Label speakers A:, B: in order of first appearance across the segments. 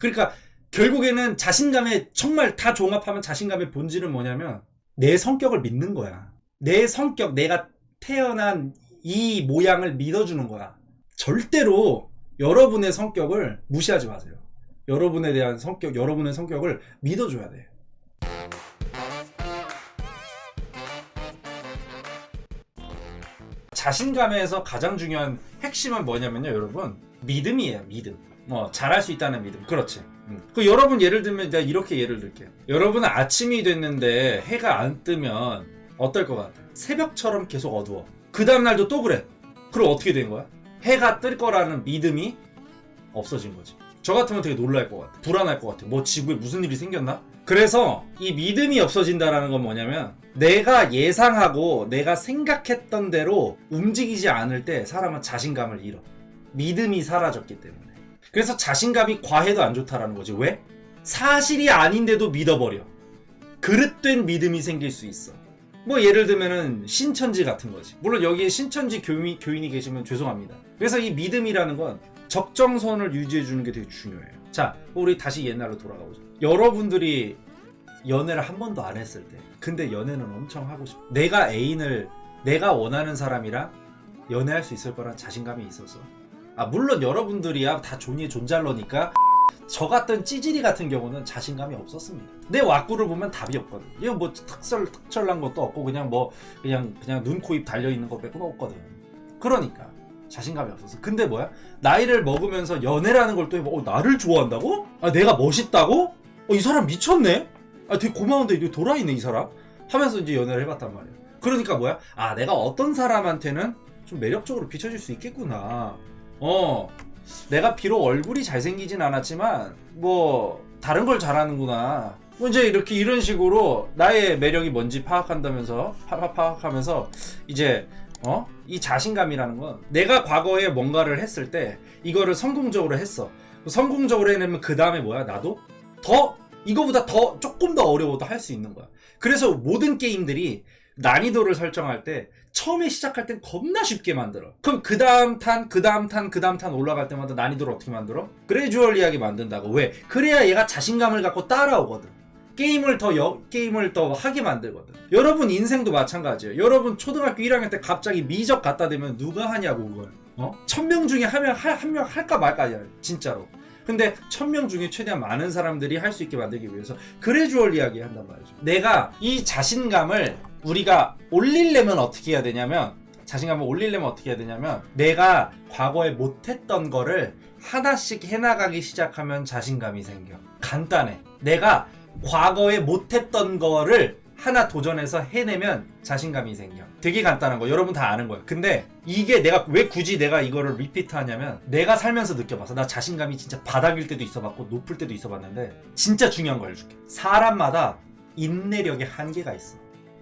A: 그러니까 결국에는 자신감의 정말 다 종합하면 자신감의 본질은 뭐냐면 내 성격을 믿는 거야. 내 성격, 내가 태어난 이 모양을 믿어주는 거야. 절대로 여러분의 성격을 무시하지 마세요. 여러분에 대한 성격, 여러분의 성격을 믿어줘야 돼. 자신감에서 가장 중요한 핵심은 뭐냐면요, 여러분. 믿음이에요, 믿음. 뭐, 잘할 수 있다는 믿음. 그렇지. 음. 그 여러분 예를 들면 내가 이렇게 예를 들게요. 여러분은 아침이 됐는데 해가 안 뜨면 어떨 것 같아? 새벽처럼 계속 어두워. 그 다음 날도 또 그래. 그럼 어떻게 된 거야? 해가 뜰 거라는 믿음이 없어진 거지. 저 같으면 되게 놀랄 것 같아. 불안할 것 같아. 뭐 지구에 무슨 일이 생겼나? 그래서 이 믿음이 없어진다라는 건 뭐냐면 내가 예상하고 내가 생각했던 대로 움직이지 않을 때 사람은 자신감을 잃어. 믿음이 사라졌기 때문에. 그래서 자신감이 과해도 안 좋다라는 거지. 왜? 사실이 아닌데도 믿어버려. 그릇된 믿음이 생길 수 있어. 뭐 예를 들면은 신천지 같은 거지. 물론 여기에 신천지 교인, 교인이 계시면 죄송합니다. 그래서 이 믿음이라는 건 적정선을 유지해 주는 게 되게 중요해요. 자, 우리 다시 옛날로 돌아가 보자. 여러분들이 연애를 한 번도 안 했을 때, 근데 연애는 엄청 하고 싶어. 내가 애인을 내가 원하는 사람이랑 연애할 수 있을 거란 자신감이 있어서. 아, 물론 여러분들이야 다 존의 존잘러니까 저 같은 찌질이 같은 경우는 자신감이 없었습니다. 내 왁구를 보면 답이 없거든. 이거 뭐 특설 특별한 것도 없고 그냥 뭐 그냥 그냥 눈, 코, 입 달려 있는 것 빼고는 없거든. 그러니까 자신감이 없었어. 근데 뭐야? 나이를 먹으면서 연애라는 걸 또 해봐. 어, 나를 좋아한다고? 아, 내가 멋있다고? 어, 이 사람 미쳤네? 아, 되게 고마운데 이거 돌아있네 이 사람? 하면서 이제 연애를 해봤단 말이야. 그러니까 뭐야? 아, 내가 어떤 사람한테는 좀 매력적으로 비춰질 수 있겠구나. 어, 내가 비록 얼굴이 잘생기진 않았지만 뭐 다른 걸 잘하는구나. 뭐 이제 이렇게 이런 식으로 나의 매력이 뭔지 파악한다면서 파, 파악하면서 이제 어? 이 자신감이라는 건 내가 과거에 뭔가를 했을 때 이거를 성공적으로 했어. 성공적으로 해내면 그 다음에 뭐야? 나도 더 이거보다 더 조금 더 어려워도 할 수 있는 거야. 그래서 모든 게임들이 난이도를 설정할 때 처음에 시작할 땐 겁나 쉽게 만들어. 그럼 그 다음 탄, 그 다음 탄, 그 다음 탄 올라갈 때마다 난이도를 어떻게 만들어? 그레주얼리하게 만든다고. 왜? 그래야 얘가 자신감을 갖고 따라오거든. 게임을 더 여, 게임을 더 하게 만들거든. 여러분 인생도 마찬가지예요. 여러분 초등학교 1학년 때 갑자기 미적 갖다 대면 누가 하냐고 그걸. 어? 천명 중에 하면 한 명 할까 말까야 진짜로. 근데 천 명 중에 최대한 많은 사람들이 할 수 있게 만들기 위해서 그레주얼리하게 한단 말이죠. 내가 이 자신감을 우리가 올리려면 어떻게 해야 되냐면 자신감을 올리려면 어떻게 해야 되냐면 내가 과거에 못했던 거를 하나씩 해나가기 시작하면 자신감이 생겨. 간단해. 내가 과거에 못했던 거를 하나 도전해서 해내면 자신감이 생겨. 되게 간단한 거. 여러분 다 아는 거예요. 근데 이게 내가 왜 굳이 내가 이거를 리피트 하냐면 내가 살면서 느껴봤어. 나 자신감이 진짜 바닥일 때도 있어봤고 높을 때도 있어봤는데 진짜 중요한 거 알려줄게. 사람마다 인내력의 한계가 있어.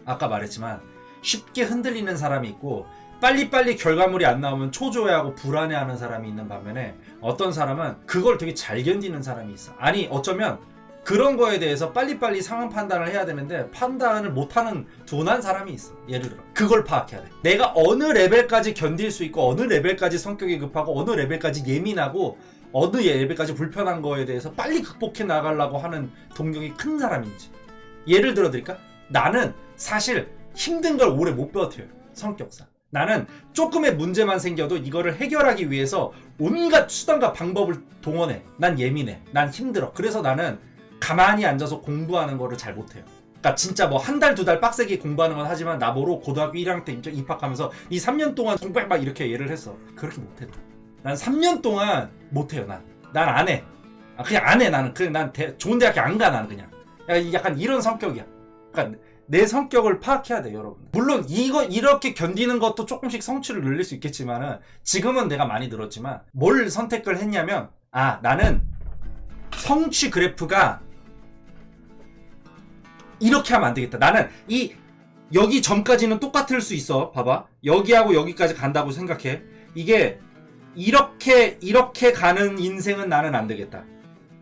A: 아까 말했지만 쉽게 흔들리는 사람이 있고 빨리빨리 결과물이 안 나오면 초조해하고 불안해하는 사람이 있는 반면에 어떤 사람은 그걸 되게 잘 견디는 사람이 있어. 아니 어쩌면 그런 거에 대해서 빨리빨리 상황 판단을 해야 되는데 판단을 못하는 둔한 사람이 있어. 예를 들어 그걸 파악해야 돼. 내가 어느 레벨까지 견딜 수 있고 어느 레벨까지 성격이 급하고 어느 레벨까지 예민하고 어느 레벨까지 불편한 거에 대해서 빨리 극복해 나가려고 하는 동력이 큰 사람인지. 예를 들어 드릴까? 나는 사실 힘든 걸 오래 못 버텨요. 성격상. 나는 조금의 문제만 생겨도 이거를 해결하기 위해서 온갖 수단과 방법을 동원해. 난 예민해. 난 힘들어. 그래서 나는 가만히 앉아서 공부하는 거를 잘 못해요. 그러니까 진짜 뭐 한 달 두 달 빡세게 공부하는 건 하지만 나보고 고등학교 1학년 때 입- 입학하면서 이 3년 동안 공부 막 이렇게 예를 했어. 그렇게 못해. 난 3년 동안 못해요. 난. 난 안 해. 아, 그냥 안 해. 나는 그냥 난 대- 좋은 대학교 안 가. 나는 그냥. 약간 이런 성격이야. 그러니까 내 성격을 파악해야 돼, 여러분. 물론 이거 이렇게 견디는 것도 조금씩 성취를 늘릴 수 있겠지만은 지금은 내가 많이 늘었지만 뭘 선택을 했냐면 아 나는 성취 그래프가 이렇게 하면 안 되겠다. 나는 이 여기 점까지는 똑같을 수 있어. 봐봐. 여기하고 여기까지 간다고 생각해. 이게 이렇게 이렇게 가는 인생은 나는 안 되겠다.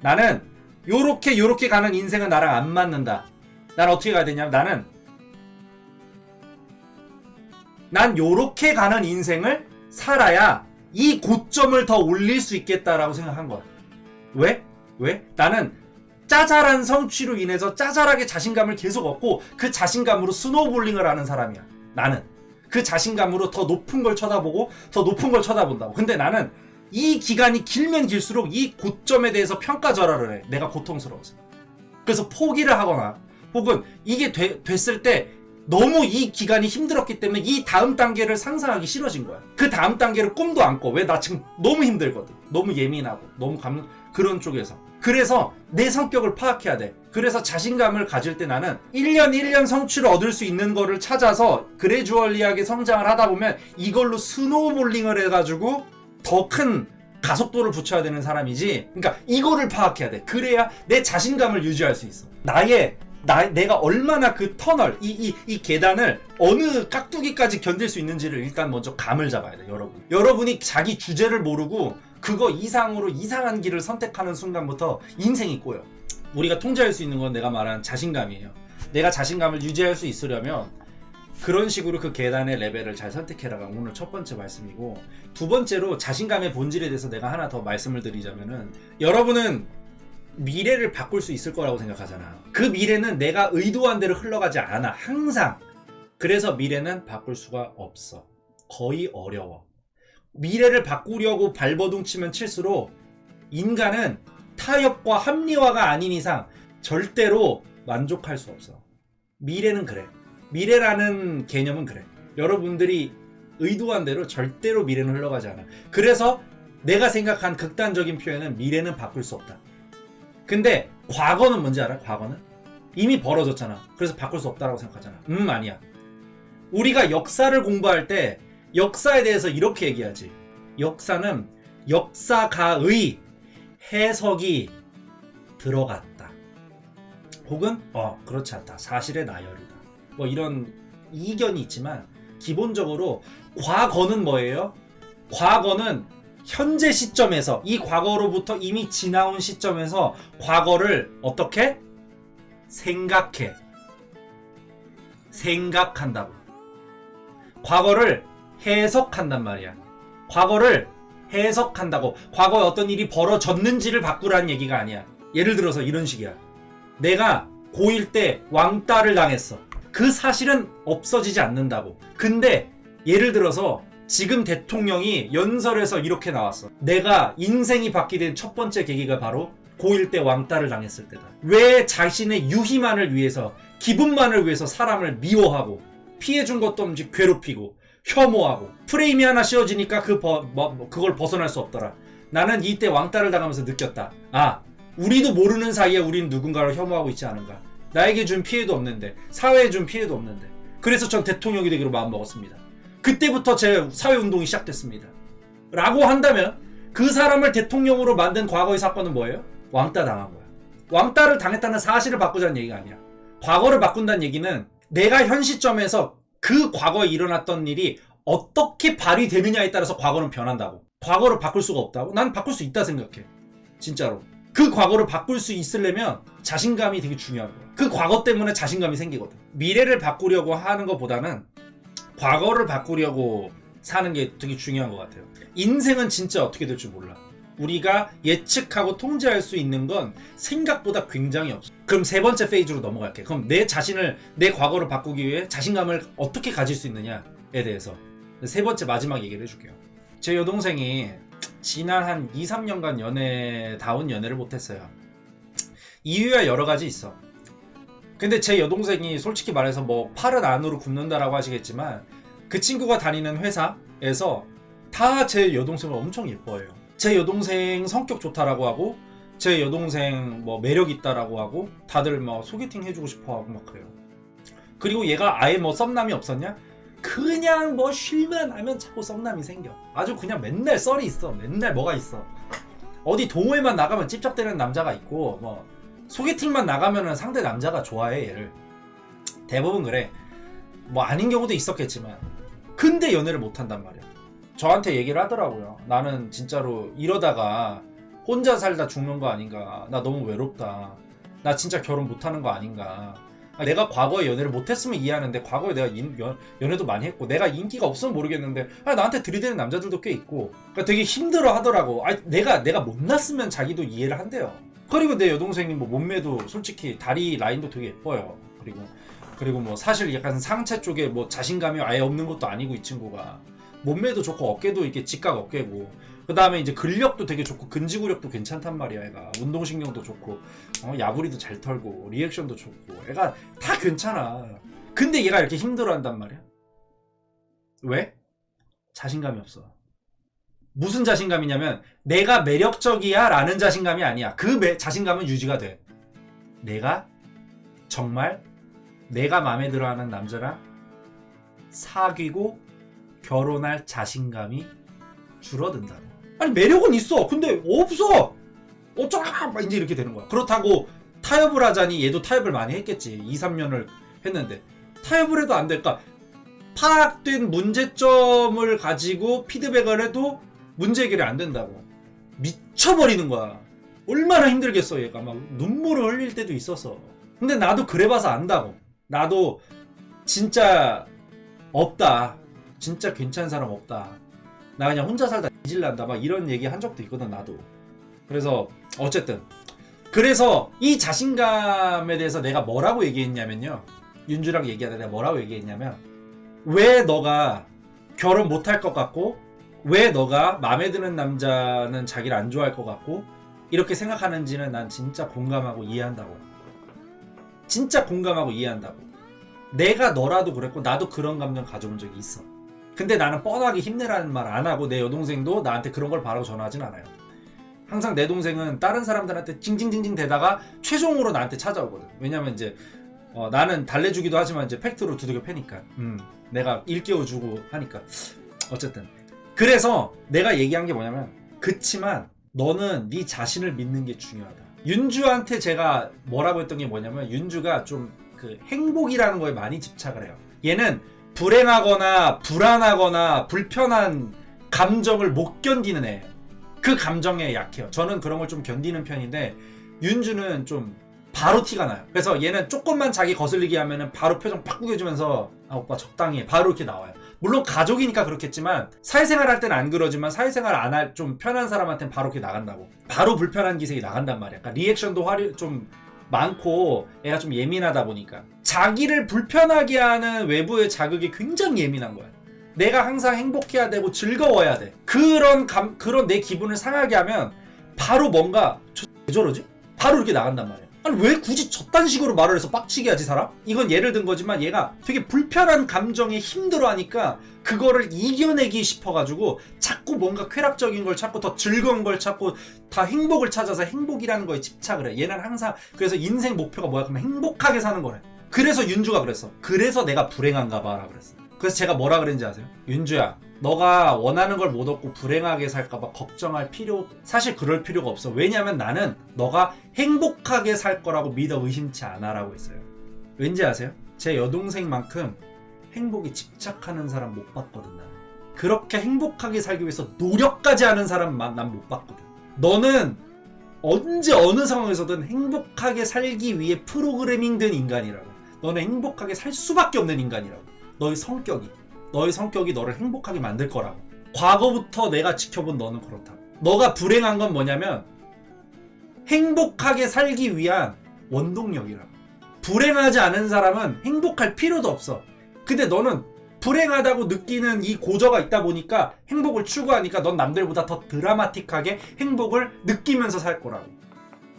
A: 나는 요렇게 요렇게 가는 인생은 나랑 안 맞는다. 난 어떻게 가야 되냐면 나는 난 요렇게 가는 인생을 살아야 이 고점을 더 올릴 수 있겠다라고 생각한 거야. 왜? 왜? 나는 짜잘한 성취로 인해서 짜잘하게 자신감을 계속 얻고 그 자신감으로 스노우볼링을 하는 사람이야. 나는. 그 자신감으로 더 높은 걸 쳐다보고 더 높은 걸 쳐다본다고. 근데 나는 이 기간이 길면 길수록 이 고점에 대해서 평가절하를 해. 내가 고통스러워서. 그래서 포기를 하거나 혹은 이게 되- 됐을 때 너무 이 기간이 힘들었기 때문에 이 다음 단계를 상상하기 싫어진 거야. 그 다음 단계를 꿈도 안 꿔. 왜 나 지금 너무 힘들거든. 너무 예민하고 너무 감 그런 쪽에서. 그래서 내 성격을 파악해야 돼. 그래서 자신감을 가질 때 나는 1년 1년 성취를 얻을 수 있는 거를 찾아서 그레주얼리하게 성장을 하다 보면 이걸로 스노우볼링을 해가지고 더 큰 가속도를 붙여야 되는 사람이지. 그러니까 이거를 파악해야 돼. 그래야 내 자신감을 유지할 수 있어. 나의 나, 내가 얼마나 그 터널, 이, 이, 이 계단을 어느 깍두기까지 견딜 수 있는지를 일단 먼저 감을 잡아야 돼, 여러분. 여러분이 자기 주제를 모르고 그거 이상으로 이상한 길을 선택하는 순간부터 인생이 꼬여. 우리가 통제할 수 있는 건 내가 말한 자신감이에요. 내가 자신감을 유지할 수 있으려면 그런 식으로 그 계단의 레벨을 잘 선택해라가 오늘 첫 번째 말씀이고 두 번째로 자신감의 본질에 대해서 내가 하나 더 말씀을 드리자면은 여러분은 미래를 바꿀 수 있을 거라고 생각하잖아. 그 미래는 내가 의도한 대로 흘러가지 않아. 항상. 그래서 미래는 바꿀 수가 없어. 거의 어려워. 미래를 바꾸려고 발버둥 치면 칠수록 인간은 타협과 합리화가 아닌 이상 절대로 만족할 수 없어. 미래는 그래. 미래라는 개념은 그래. 여러분들이 의도한 대로 절대로 미래는 흘러가지 않아. 그래서 내가 생각한 극단적인 표현은 미래는 바꿀 수 없다. 근데 과거는 뭔지 알아? 과거는 이미 벌어졌잖아. 그래서 바꿀 수 없다라고 생각하잖아. 음 아니야. 우리가 역사를 공부할 때 역사에 대해서 이렇게 얘기하지. 역사는 역사가의 해석이 들어갔다. 혹은 어 그렇지 않다. 사실의 나열이다. 뭐 이런 이견이 있지만 기본적으로 과거는 뭐예요? 과거는 현재 시점에서 이 과거로부터 이미 지나온 시점에서 과거를 어떻게? 생각해. 생각한다고. 과거를 해석한단 말이야. 과거를 해석한다고. 과거에 어떤 일이 벌어졌는지를 바꾸라는 얘기가 아니야. 예를 들어서 이런 식이야. 내가 고1 때 왕따를 당했어. 그 사실은 없어지지 않는다고. 근데 예를 들어서 지금 대통령이 연설에서 이렇게 나왔어. 내가 인생이 바뀌게 된 첫 번째 계기가 바로 고1 때 왕따를 당했을 때다. 왜 자신의 유희만을 위해서, 기분만을 위해서 사람을 미워하고, 피해준 것도 없이 괴롭히고, 혐오하고, 프레임이 하나 씌워지니까 그 버, 뭐, 그걸 벗어날 수 없더라. 나는 이때 왕따를 당하면서 느꼈다. 아, 우리도 모르는 사이에 우리는 누군가를 혐오하고 있지 않은가. 나에게 준 피해도 없는데, 사회에 준 피해도 없는데. 그래서 전 대통령이 되기로 마음먹었습니다. 그때부터 제 사회운동이 시작됐습니다. 라고 한다면 그 사람을 대통령으로 만든 과거의 사건은 뭐예요? 왕따 당한 거야. 왕따를 당했다는 사실을 바꾸자는 얘기가 아니야. 과거를 바꾼다는 얘기는 내가 현 시점에서 그 과거에 일어났던 일이 어떻게 발휘되느냐에 따라서 과거는 변한다고. 과거를 바꿀 수가 없다고? 난 바꿀 수 있다 생각해. 진짜로. 그 과거를 바꿀 수 있으려면 자신감이 되게 중요한 거야. 그 과거 때문에 자신감이 생기거든. 미래를 바꾸려고 하는 것보다는 과거를 바꾸려고 사는 게 되게 중요한 것 같아요. 인생은 진짜 어떻게 될줄 몰라. 우리가 예측하고 통제할 수 있는 건 생각보다 굉장히 없어. 그럼 세 번째 페이지로 넘어갈게. 그럼 내 자신을, 내 과거를 바꾸기 위해 자신감을 어떻게 가질 수 있느냐에 대해서 세 번째 마지막 얘기를 해줄게요. 제 여동생이 지난 한 2, 3년간 연애 다운 연애를 못했어요. 이유야 여러 가지 있어. 근데 제 여동생이 솔직히 말해서 뭐 팔은 안으로 굽는다라고 하시겠지만 그 친구가 다니는 회사에서 다 제 여동생을 엄청 예뻐해요. 제 여동생 성격 좋다라고 하고 제 여동생 뭐 매력 있다라고 하고 다들 뭐 소개팅 해주고 싶어 하고 막 그래요. 그리고 얘가 아예 뭐 썸남이 없었냐? 그냥 뭐 쉴만 하면 자꾸 썸남이 생겨. 아주 그냥 맨날 썰이 있어. 맨날 뭐가 있어. 어디 동호회만 나가면 찝쩍대는 남자가 있고 뭐 소개팅만 나가면은 상대 남자가 좋아해 얘를. 대부분 그래. 뭐 아닌 경우도 있었겠지만. 근데 연애를 못 한단 말이야. 저한테 얘기를 하더라고요. 나는 진짜로 이러다가 혼자 살다 죽는 거 아닌가. 나 너무 외롭다. 나 진짜 결혼 못 하는 거 아닌가. 아, 내가 과거에 연애를 못했으면 이해하는데 과거에 내가 인- 연, 연애도 많이 했고 내가 인기가 없으면 모르겠는데 아, 나한테 들이대는 남자들도 꽤 있고. 그러니까 되게 힘들어 하더라고. 아, 내가 내가 못났으면 자기도 이해를 한대요 그리고 내 여동생이 뭐 몸매도 솔직히 다리 라인도 되게 예뻐요. 그리고 그리고 뭐 사실 약간 상체 쪽에 뭐 자신감이 아예 없는 것도 아니고 이 친구가. 몸매도 좋고 어깨도 이렇게 직각 어깨고. 그 다음에 이제 근력도 되게 좋고 근지구력도 괜찮단 말이야 애가. 운동신경도 좋고. 어, 야부리도 잘 털고 리액션도 좋고. 애가 다 괜찮아. 근데 얘가 이렇게 힘들어한단 말이야. 왜? 자신감이 없어 무슨 자신감이냐면 내가 매력적이야 라는 자신감이 아니야 그 매- 자신감은 유지가 돼 내가 정말 내가 마음에 들어 하는 남자랑 사귀고 결혼할 자신감이 줄어든다고. 아니 매력은 있어. 근데 없어. 어쩌라 막 이제 이렇게 되는 거야. 그렇다고 타협을 하자니 얘도 타협을 많이 했겠지. 2, 3년을 했는데 타협을 해도 안 될까? 파악된 문제점을 가지고 피드백을 해도 문제 해결이 안 된다고. 미쳐버리는 거야. 얼마나 힘들겠어 얘가 막 눈물을 흘릴 때도 있었어. 근데 나도 그래봐서 안다고. 나도 진짜 없다. 진짜 괜찮은 사람 없다. 나 그냥 혼자 살다 뒤질난다. 막 이런 얘기 한 적도 있거든, 나도. 그래서, 어쨌든. 그래서 이 자신감에 대해서 내가 뭐라고 얘기했냐면요. 윤주랑 얘기하다 내가 뭐라고 얘기했냐면, 왜 너가 결혼 못할 것 같고, 왜 너가 마음에 드는 남자는 자기를 안 좋아할 것 같고, 이렇게 생각하는지는 난 진짜 공감하고 이해한다고. 진짜 공감하고 이해한다고. 내가 너라도 그랬고 나도 그런 감정 가져본 적이 있어. 근데 나는 뻔하게 힘내라는 말 안 하고 내 여동생도 나한테 그런 걸 바라고 전화하진 않아요. 항상 내 동생은 다른 사람들한테 징징징징 대다가 최종으로 나한테 찾아오거든. 왜냐면 이제 어, 나는 달래주기도 하지만 이제 팩트로 두들겨 패니까. 음, 내가 일깨워주고 하니까. 어쨌든. 그래서 내가 얘기한 게 뭐냐면 그치만 너는 네 자신을 믿는 게 중요하다. 윤주한테 제가 뭐라고 했던 게 뭐냐면 윤주가 좀 그 행복이라는 거에 많이 집착을 해요. 얘는 불행하거나 불안하거나 불편한 감정을 못 견디는 애예요. 그 감정에 약해요. 저는 그런 걸 좀 견디는 편인데 윤주는 좀 바로 티가 나요. 그래서 얘는 조금만 자기 거슬리게 하면은 바로 표정 팍 구겨주면서 아 오빠 적당히 해. 바로 이렇게 나와요. 물론 가족이니까 그렇겠지만 사회생활 할 때는 안 그러지만 사회생활 안 할 좀 편한 사람한테는 바로 이렇게 나간다고. 바로 불편한 기색이 나간단 말이야. 그러니까 리액션도 화려 좀 많고 애가 좀 예민하다 보니까 자기를 불편하게 하는 외부의 자극이 굉장히 예민한 거야. 내가 항상 행복해야 되고 즐거워야 돼. 그런 감 그런 내 기분을 상하게 하면 바로 뭔가 저 왜 저러지? 바로 이렇게 나간단 말이야. 아니 왜 굳이 저딴 식으로 말을 해서 빡치게 하지 사람? 이건 예를 든 거지만 얘가 되게 불편한 감정에 힘들어하니까 그거를 이겨내기 싶어가지고 자꾸 뭔가 쾌락적인 걸 찾고 더 즐거운 걸 찾고 다 행복을 찾아서 행복이라는 거에 집착을 해. 얘는 항상 그래서 인생 목표가 뭐야? 그러면 행복하게 사는 거래. 그래서 윤주가 그랬어. 그래서 내가 불행한가 봐라 그랬어. 그래서 제가 뭐라 그랬는지 아세요? 윤주야, 너가 원하는 걸 못 얻고 불행하게 살까봐 걱정할 필요, 사실 그럴 필요가 없어. 왜냐면 나는 너가 행복하게 살 거라고 믿어 의심치 않아라고 했어요. 왠지 아세요? 제 여동생만큼 행복에 집착하는 사람 못 봤거든, 나는. 그렇게 행복하게 살기 위해서 노력까지 하는 사람만 난 못 봤거든. 너는 언제 어느 상황에서든 행복하게 살기 위해 프로그래밍 된 인간이라고. 너는 행복하게 살 수밖에 없는 인간이라고. 너의 성격이. 너의 성격이 너를 행복하게 만들 거라고. 과거부터 내가 지켜본 너는 그렇다고. 너가 불행한 건 뭐냐면 행복하게 살기 위한 원동력이라고. 불행하지 않은 사람은 행복할 필요도 없어. 근데 너는 불행하다고 느끼는 이 고저가 있다 보니까 행복을 추구하니까 넌 남들보다 더 드라마틱하게 행복을 느끼면서 살 거라고.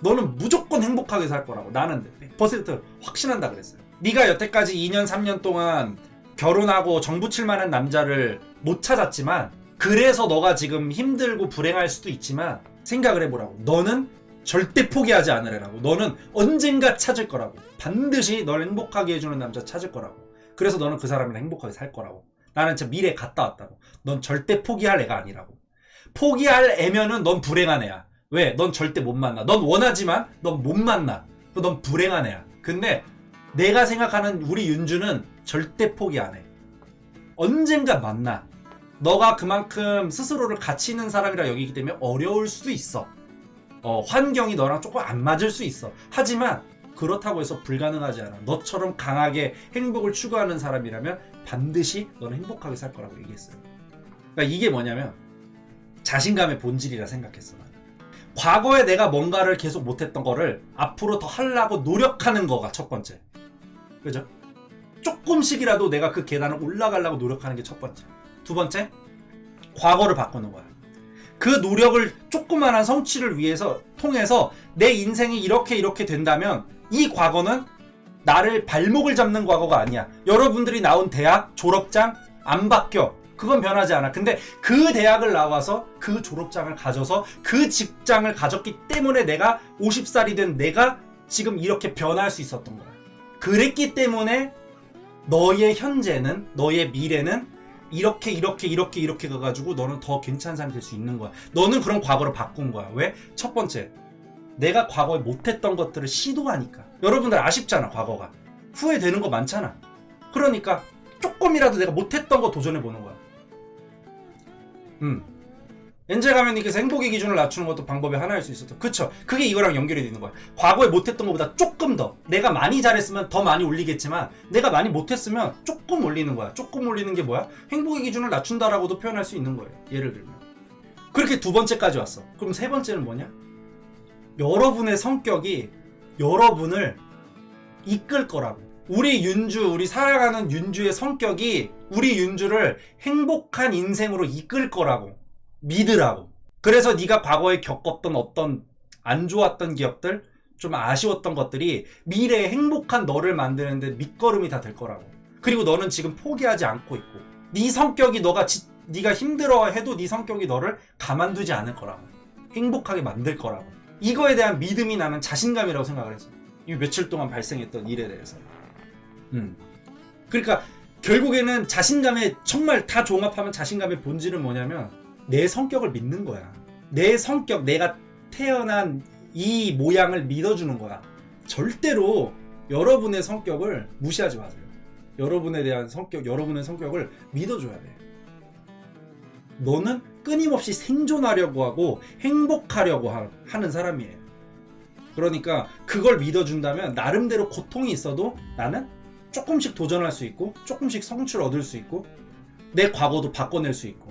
A: 너는 무조건 행복하게 살 거라고. 나는 100% 확신한다 그랬어요. 네가 여태까지 2년 3년 동안 결혼하고 정부 칠만한 남자를 못 찾았지만 그래서 너가 지금 힘들고 불행할 수도 있지만 생각을 해보라고. 너는 절대 포기하지 않으라고. 너는 언젠가 찾을 거라고. 반드시 널 행복하게 해주는 남자 찾을 거라고. 그래서 너는 그 사람이랑 행복하게 살 거라고. 나는 진짜 미래에 갔다 왔다고. 넌 절대 포기할 애가 아니라고. 포기할 애면은 넌 불행한 애야. 왜? 넌 절대 못 만나. 넌 원하지만 넌 못 만나. 그넌 불행한 애야. 근데 내가 생각하는 우리 윤주는 절대 포기 안 해. 언젠가 만나. 너가 그만큼 스스로를 가치 있는 사람이라 여기기 때문에 어려울 수도 있어. 어, 환경이 너랑 조금 안 맞을 수 있어. 하지만 그렇다고 해서 불가능하지 않아. 너처럼 강하게 행복을 추구하는 사람이라면 반드시 너는 행복하게 살 거라고 얘기했어요. 그러니까 이게 뭐냐면 자신감의 본질이라 생각했어. 나는. 과거에 내가 뭔가를 계속 못했던 거를 앞으로 더 하려고 노력하는 거가 첫 번째. 그죠? 조금씩이라도 내가 그 계단을 올라가려고 노력하는 게 첫 번째. 두 번째, 과거를 바꾸는 거야. 그 노력을 조그만한 성취를 위해서 통해서 내 인생이 이렇게 이렇게 된다면 이 과거는 나를 발목을 잡는 과거가 아니야. 여러분들이 나온 대학 졸업장 안 바뀌어. 그건 변하지 않아. 근데 그 대학을 나와서 그 졸업장을 가져서 그 직장을 가졌기 때문에 내가 50살이 된 내가 지금 이렇게 변할 수 있었던 거야. 그랬기 때문에 너의 현재는 너의 미래는 이렇게 이렇게 이렇게 이렇게 가가지고 너는 더 괜찮은 사람이 될 수 있는 거야. 너는 그런 과거를 바꾼 거야. 왜? 첫 번째, 내가 과거에 못했던 것들을 시도하니까. 여러분들 아쉽잖아, 과거가. 후회되는 거 많잖아. 그러니까 조금이라도 내가 못했던 거 도전해 보는 거야. 음. 엔젤 가면님께서 행복의 기준을 낮추는 것도 방법이 하나일 수 있었다. 그쵸. 그게 이거랑 연결이 되는 거야. 과거에 못했던 것보다 조금 더. 내가 많이 잘했으면 더 많이 올리겠지만, 내가 많이 못했으면 조금 올리는 거야. 조금 올리는 게 뭐야? 행복의 기준을 낮춘다라고도 표현할 수 있는 거예요. 예를 들면. 그렇게 두 번째까지 왔어. 그럼 세 번째는 뭐냐? 여러분의 성격이 여러분을 이끌 거라고. 우리 윤주, 우리 살아가는 윤주의 성격이 우리 윤주를 행복한 인생으로 이끌 거라고. 믿으라고. 그래서 네가 과거에 겪었던 어떤 안 좋았던 기억들, 좀 아쉬웠던 것들이 미래에 행복한 너를 만드는데 밑거름이 다 될 거라고. 그리고 너는 지금 포기하지 않고 있고, 네 성격이 너가 지- 네가 힘들어해도 네 성격이 너를 가만두지 않을 거라고. 행복하게 만들 거라고. 이거에 대한 믿음이 나는 자신감이라고 생각을 했어. 이 며칠 동안 발생했던 일에 대해서. 음. 그러니까 결국에는 자신감의 정말 다 종합하면 자신감의 본질은 뭐냐면 내 성격을 믿는 거야. 내 성격, 내가 태어난 이 모양을 믿어주는 거야. 절대로 여러분의 성격을 무시하지 마세요. 여러분에 대한 성격, 여러분의 성격을 믿어줘야 돼. 너는 끊임없이 생존하려고 하고 행복하려고 하- 하는 사람이에요. 그러니까 그걸 믿어준다면 나름대로 고통이 있어도 나는 조금씩 도전할 수 있고 조금씩 성취를 얻을 수 있고 내 과거도 바꿔낼 수 있고